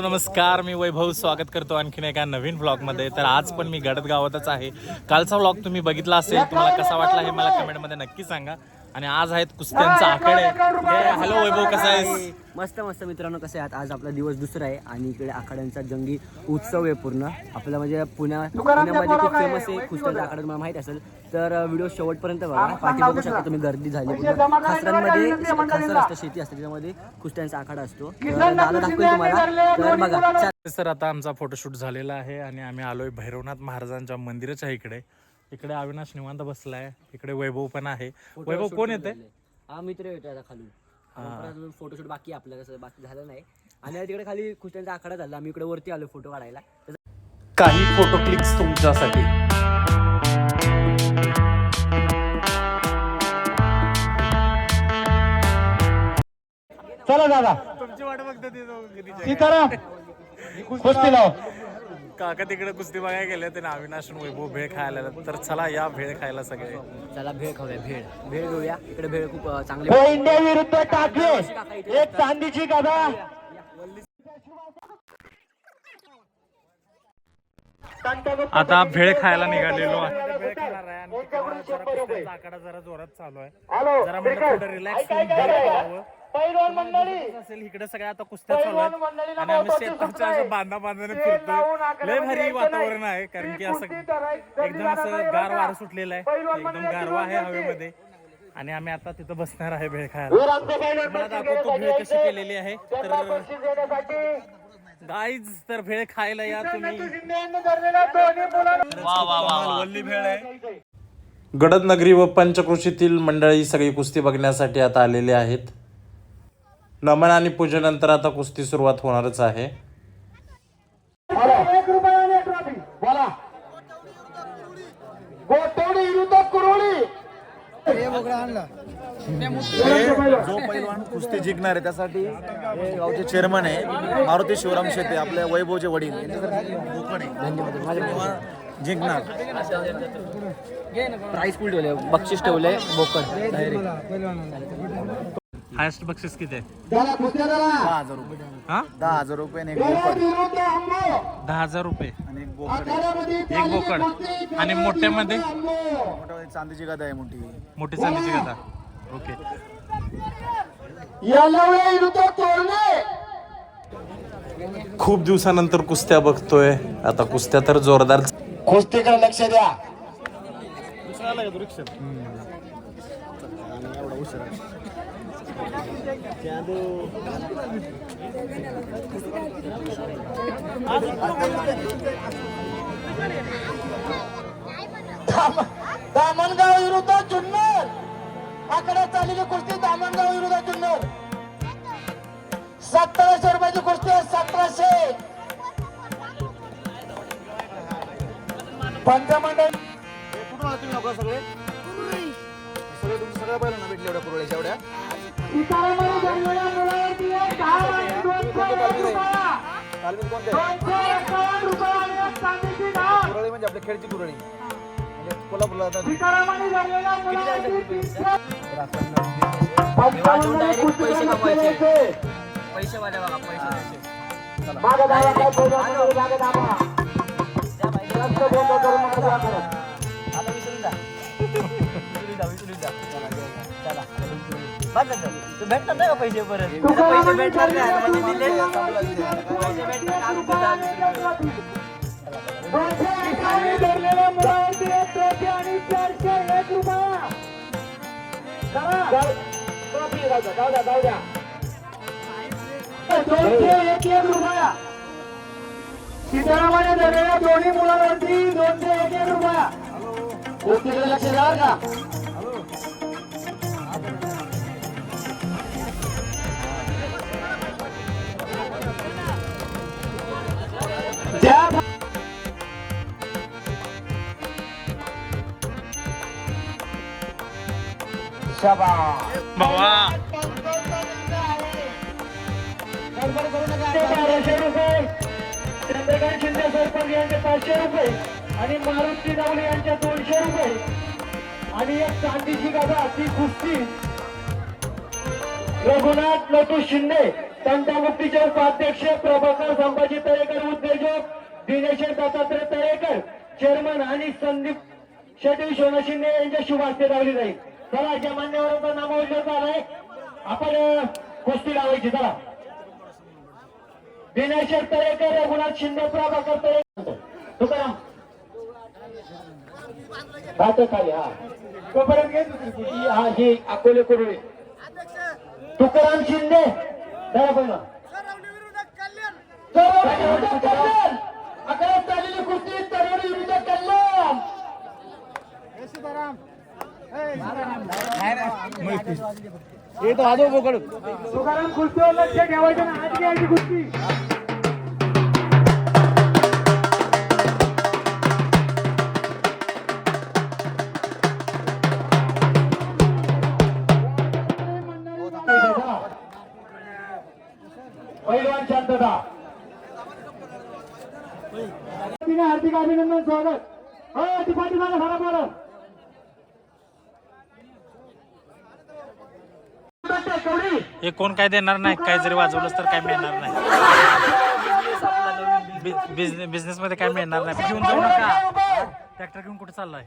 Hello नमस्कार मी वैभव स्वागत करतो आणखीन एका नवीन व्लॉगमध्ये तर आज पण मी गडद गावातच आहे. कालचा व्लॉग तुम्ही बघितला असेल तुम्हाला कसा वाटला हे मला कमेंटमध्ये नक्की सांगा. आणि आज आहेत कुस्त्यांचा आकडे. हॅलो वैभव कसा आहेस? मस्त मस्त मित्रांनो कसे आहात? आज आपला दिवस दुसरा आहे आणि इकडे आखाड्यांचा जंगी उत्सव आहे पूर्ण. आपला म्हणजे पुण्या पुण्यामध्ये खूप फेमस आहे कुस्त्यांचा आखाडा तुम्हाला माहीत असेल. तर व्हिडिओ शेवटपर्यंत बघा. पाठी बघू शकता तुम्ही गर्दी झाली. खासरांमध्ये खासर असतं शेती असते त्याच्यामध्ये कुस्त्यांचा आखाडा असतो. दाखवेल तुम्हाला. तर बघा. सर आता आमचा फोटोशूट झालेला आहे आणि आम्ही आलोय भैरवनाथ महाराजांच्या मंदिरच आहे इकडे. इकडे अविनाश निवांत बसलाय. इकडे वैभव पण आहे. वैभव कोण येते हा मित्र येतो आता खालून फोटोशूट बाकी आहे आपलं कसं बाकी झालं नाही. आणि तिकडे खाली कुस्त्यांचा आखाडा झाला आम्ही इकडे वरती आलो फोटो काढायला. काही फोटो क्लिक्स तुमच्यासाठी. चला दादा. तुमची वाट बघते सीताराम. कुस्ती लाव. काका तिकडे कुस्ती बघायला गेले ते अविनाश आणि वैभव भेळ खायला. तर चला या भेळ खायला सगळे. चला भेळ खाऊया भेळ. भेळ घेऊया. इकडे भेळ खूप अं, चांगली हो इंडिया विरुद्ध टाकले. एक चांदीची गदा आता भेळ खायला निघालेलो आहे. भेळ खाणार आहे आणि तिकडं जरा कुस्त्यांचा आकडा जरा जोरात चालू आहे. जरा म्हणजे थोडं रिलॅक्स होऊन भेळ खावं. पैलवान मंडळी! असेल इकडे सगळ्या आता कुस्त्या चालू आहेत. आणि आम्ही शेताच्या असं बांधा बांधाने फिरतो लय भारी वातावरण आहे कारण की असं एकदम असं गार वारं सुटलेलं आहे. एकदम गारवा आहे हवेमध्ये. आणि आम्ही आता तिथं बसणार आहे भेळ खायला. वीरांचे पैलवान मला दाखवतो भेळ कशी केलेली आहे. तर गाईज तर भेळ खायला या तुम्ही. वल्ली भेळ आहे. गडद नगरी व पंचकृषीतील मंडळी सगळी कुस्ती बघण्यासाठी आता आलेले आहेत. नमन आणि पूजेनंतर आता कुस्ती सुरुवात होणारच आहे. जो पैलवान कुस्ती जिंकणार आहे त्यासाठी हे गावचे चेअरमन आहे मारुती शिवराम शेते आपल्या वैभवचे वडील. जिंकणार. प्राईस फुल ठेवले बक्षीस ठेवले बोकड हायस्ट बक्षीस किती आहे? दहा हजार रुपये हा? दहा हजार रुपये आणि एक बोकड. दहा हजार रुपये. आणि एक बोकड. आहे एक बोकड. आणि मोठ्यामध्ये? मोठ्या चांदीची गदा आहे मोठी. मोठी चांदीची गदा. ओके. खूप दिवसानंतर कुस्त्या बघतोय. आता कुस्त्या तर जोरदार. कुस्तीकडे लक्ष द्या. दामणगाव विरुद्ध जुन्नर. आकडे चाललेली कुस्ती दामणगाव विरुद्ध जुन्नर. सतराशे रुपयाची कुस्ती आहे, सतराशे. पंचमंडळ. कुठून आला तुम्ही लोक सगळे? सगळे तुम्ही सगळ्या पहिल्यांदा भेटले एवढ्या कुरळ्याच्या एवढ्या. सीतारामाने जन्मल्या मुलावरती म्हणजे आपल्या खेळची कुरळी. म्हणजे कोल्हापूरला पैसे कमवायचे. पैसे पैसे वाले बघा पैसे मागं तू. भेटणार नाही का पैसे परत? पैसे भेटणार नाही आता म्हणजे दिले पैसे भेटणार आम्ही? सीतारामाने धरलेल्या दोन्ही मुलांवरती दोनशे एक एक रुपया. गोष्टीकडे लक्ष द्या बरं का? बाबा. बाराशे रुपये चंद्रकांत शिंदे सरपंच यांचे पाचशे रुपये. आणि मारुती दावले यांच्या दोनशे रुपये. आणि एक चांदीची गादा ती कुस्ती. रघुनाथ लतू शिंदे तंटामुक्तीचे उपाध्यक्ष प्रभाकर संभाजी तळेकर उद्योजक दिनेश दत्तात्रय तळेकर चेअरमन आणि संदीप शेट्टी शोना शिंदे यांच्या शुभ हस्ते लावली जाईल चला ज्या मान्यवरांचा नामोल्लेख झालाय आपण कुस्ती लावायची चला. दिनेश तरेकर रघुनाथ शिंदे प्रभाकर तळेकर तुकाराम. राहतो खाली हा. तोपर्यंत घे दुसरी कुस्ती. हा ही अकोले कुरुळे. तुकाराम शिंदे. दादा पहिला चरवडी कल्याण. अकरात चाललेली कुस्ती चरवडी विरुद्ध कल्याण तुकाराम कुस्तीवर लक्ष ठेवायचं ना आज घ्यायची कुस्ती पहिलवान शांतता. हार्दिक अभिनंदन स्वागत. हो तिपाठी माझा खरा बरं हे कोण काय देणार नाही? काय जरी वाजवलंच तर काय मिळणार नाही. बिझनेस मध्ये काय मिळणार नाही. घेऊन जाऊ नका. ट्रॅक्टर घेऊन कुठे चाललाय?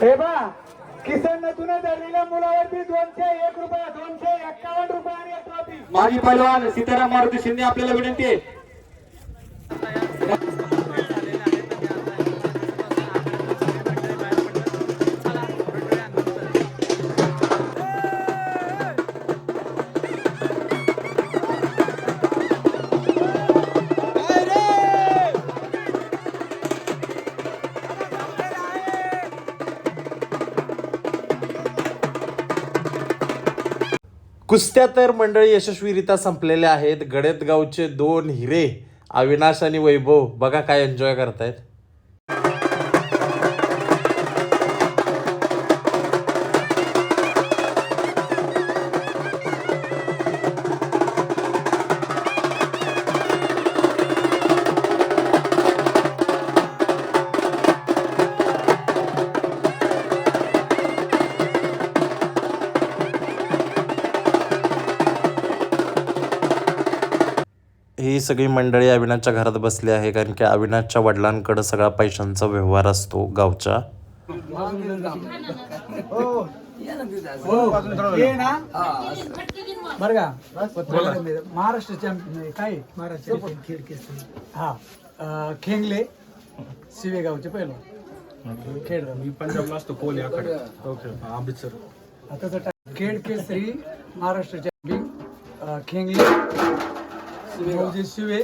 हे बा किसन तुने धरलेल्या मुलावरती दोनशे एक रुपये दोनशे एक्कावन्न रुपये आणि एक ट्रॉफी माजी पैलवान सीताराम मारुती शिंदे आपल्याला विनंती आहे कुस्त्या तर मंडळी यशस्वीरित्या संपलेल्या आहेत. गडेतगावचे दोन हिरे अविनाश आणि वैभव. बघा काय एन्जॉय करतायत. ही सगळी मंडळी अविनाशच्या घरात बसली आहे कारण की अविनाशच्या वडिलांकडे सगळा पैशांचा व्यवहार असतो गावच्या बरं का? महाराष्ट्र चॅम्पियन काय? हा खेंगले शिवेगावचे पहिलं खेळ मी पंजाबला असतो कोले अमृतसर. आता खेळ केसरी महाराष्ट्र चॅम्पियन अं, खेंगले शिवे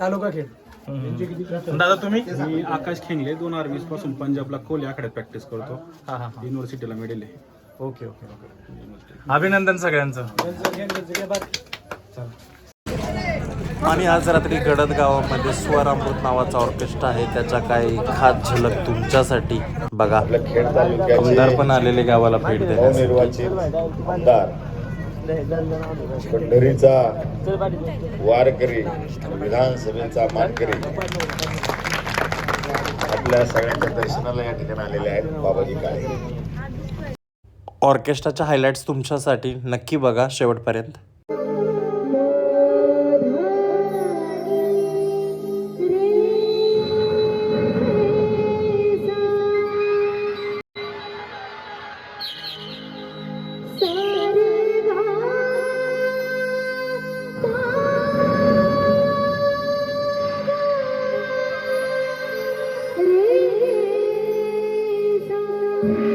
तालुका खेळ दादा तुम्ही? मी आकाश खेंगले दोन हजार वीसपासून पंजाबला कोहली आखाड्यात प्रॅक्टिस करतो. हा हा युनिव्हर्सिटीला मेडल आहे. Okay okay okay. अभिनंदन सगळ्यांचं. आणि आज रात्री गडद गावामध्ये स्वर अमृत नावाचा ऑर्केस्ट्रा आहे. त्याच्या काही खास झलक तुमच्यासाठी? बघा आमदार पण आलेले गावाला भेट देण्यासाठी. नवनिर्वाचित आमदार पंढरीचा वारकरी विधानसभेचा मानकरी. आपल्या सगळ्यांच्या दर्शनाला या ठिकाणी आलेले आहेत बाबाजी काय ऑर्केस्ट्राच्या हायलाइट्स तुमच्यासाठी नक्की बघा शेवटपर्यंत. you.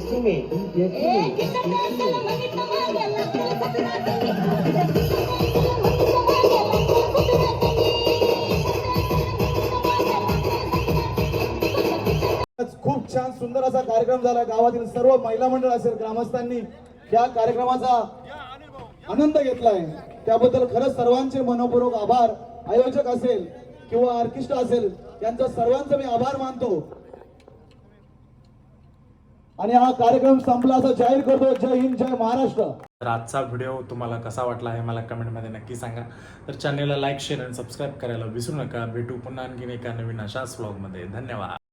देशी मी खूप छान सुंदर असा कार्यक्रम झाला. गावातील सर्व महिला मंडळ असेल ग्रामस्थांनी या कार्यक्रमाचा आनंद घेतलाय. त्याबद्दल खरंच सर्वांचे मनपूर्वक आभार. आयोजक असेल किंवा आर्किस्ट असेल यांचा सर्वांचा मी आभार मानतो. आणि हा कार्यक्रम संपला असं जाहीर करतो. जय हिंद जय महाराष्ट्र. तर आजचा व्हिडिओ तुम्हाला कसा वाटला हे मला कमेंटमध्ये नक्की सांगा. तर चॅनेलला लाईक शेअर आणि सबस्क्राईब करायला विसरू नका. भेटू पुन्हा आणखीन एका नवीन अशाच व्लॉगमध्ये धन्यवाद.